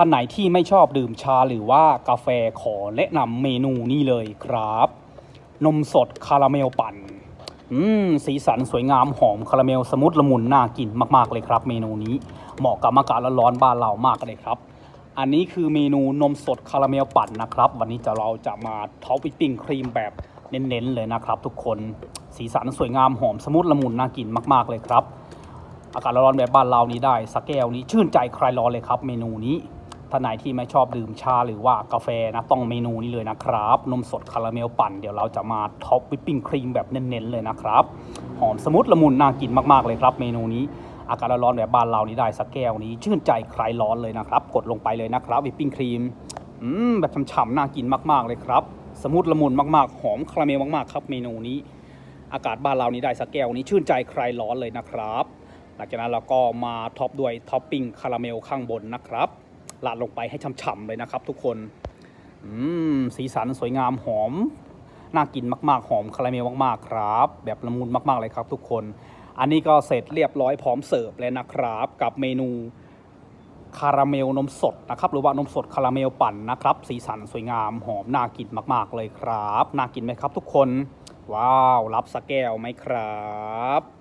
ท่านไหนที่ไม่ชอบดื่มชาหรือว่ากาแฟขอแนะนำเมนูนี้เลยครับ นมสดคาราเมลปั่น อืม สีสันสวยงามหอมคาราเมลสมุทรละมุนน่ากินมากๆเลยครับ เมนูนี้เหมาะกับอากาศร้อนๆบ้านเรามากเลยครับ อันนี้คือเมนูนมสดคาราเมลปั่นนะครับ วันนี้จะเราจะมาท็อปวิปปิ้งครีมแบบเน้นๆเลยนะครับ ทุกคนสีสันสวยงามหอมสมุทรละมุนน่ากินมาก ๆเลยครับอากาศร้อนแบบบ้านเรานี้ได้สักแก้วนี้ชื่นใจใครร้อนเลยครับ เมนูนี้ ท่านไหนที่ไม่ชอบดื่มชาหรือว่ากาแฟนะต้องเมนูนี้เลยนะครับ นมสดคาราเมลปั่นเดี๋ยวเราจะมาท็อปวิปปิ้งครีมแบบเน้นๆเลยนะครับ หอมสมุทรละมุนน่ากินมากๆเลยครับ เมนูนี้อากาศร้อนแบบบ้านเรานี้ได้สักแก้วนี้ ชื่นใจใครร้อนเลยนะครับ กดลงไปเลยนะครับวิปปิ้งครีมอืมแบบฉ่ำๆน่ากินมากๆเลยครับ สมุทรละมุนมากๆ หอมคาราเมลมากๆครับ เมนูนี้ อากาศบ้านเรานี้ได้สักแก้วนี้ ชื่นใจใครร้อนเลยนะครับ หลังจากนั้นเราก็มาท็อปด้วยท็อปปิ้งคาราเมลข้างบนนะครับ ลาดลงไปให้ฉ่ำๆเลยนะครับ ทุกคนอืมสีสันสวยงามหอม น่ากินมากๆ หอมคาราเมลมากๆครับ แบบละมุนมากๆเลยครับ ทุกคน อันนี้ก็เสร็จเรียบร้อยพร้อมเสิร์ฟเลยนะครับ กับเมนูคาราเมลนมสดนะครับหรือว่านมสดคาราเมลปั่นนะครับ สีสันสวยงามหอมน่ากินมาก ๆ เลยครับ น่ากินไหมครับ ทุกคน ว้าว รับสักแก้วไหมครับ